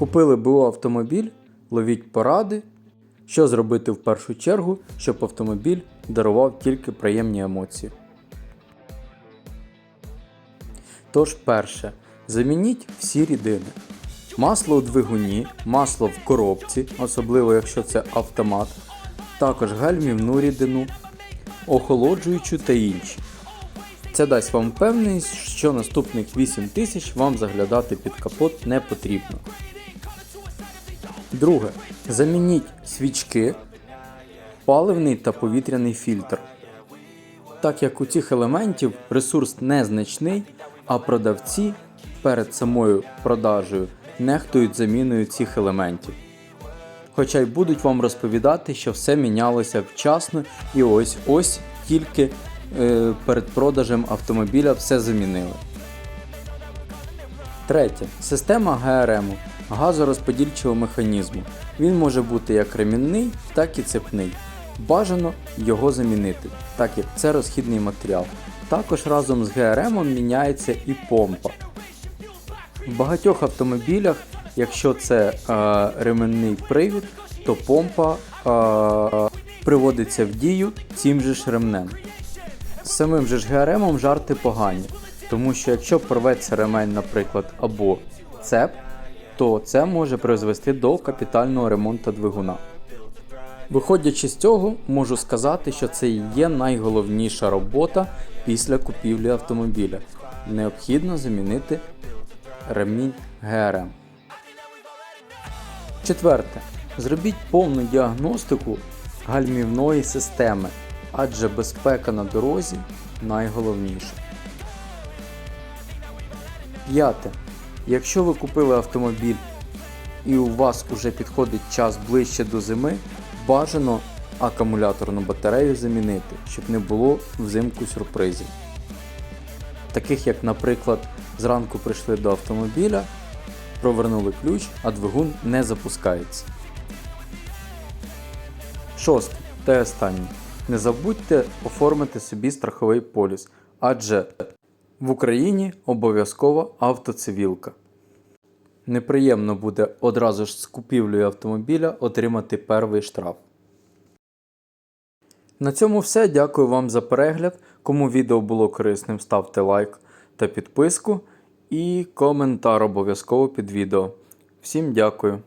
Купили БУ автомобіль, ловіть поради, що зробити в першу чергу, щоб автомобіль дарував тільки приємні емоції. Тож, перше, замініть всі рідини. Масло у двигуні, масло в коробці, особливо якщо це автомат, також гальмівну рідину, охолоджуючу та інші. Це дасть вам впевненість, що наступних 8 тисяч вам заглядати під капот не потрібно. Друге. Замініть свічки, паливний та повітряний фільтр. Так як у цих елементів ресурс незначний, а продавці перед самою продажею нехтують заміною цих елементів. Хоча й будуть вам розповідати, що все мінялося вчасно і ось ось тільки е, перед продажем автомобіля все замінили. Третє. Система ГРМ газорозподільчого механізму. Він може бути як ремінний, так і цепний. Бажано його замінити, так як це розхідний матеріал. Також разом з ГРМ міняється і помпа. В багатьох автомобілях, якщо це е, ременний привід, то помпа е, приводиться в дію цим же ж ремнем. З самим же ж ГРМом жарти погані, тому що якщо порветься ремень, наприклад, або цеп, то це може призвести до капітального ремонту двигуна. Виходячи з цього, можу сказати, що це і є найголовніша робота після купівлі автомобіля. Необхідно замінити ремінь ГРМ. Четверте. Зробіть повну діагностику гальмівної системи, адже безпека на дорозі найголовніше. П'яте. Якщо ви купили автомобіль і у вас уже підходить час ближче до зими, бажано акумуляторну батарею замінити, щоб не було взимку сюрпризів. Таких як, наприклад, зранку прийшли до автомобіля, провернули ключ, а двигун не запускається. Шосте та останнє. Не забудьте оформити собі страховий поліс, адже в Україні обов'язкова автоцивілка. Неприємно буде одразу ж з купівлею автомобіля отримати перший штраф. На цьому все. Дякую вам за перегляд. Кому відео було корисним, ставте лайк та підписку і коментар обов'язково під відео. Всім дякую.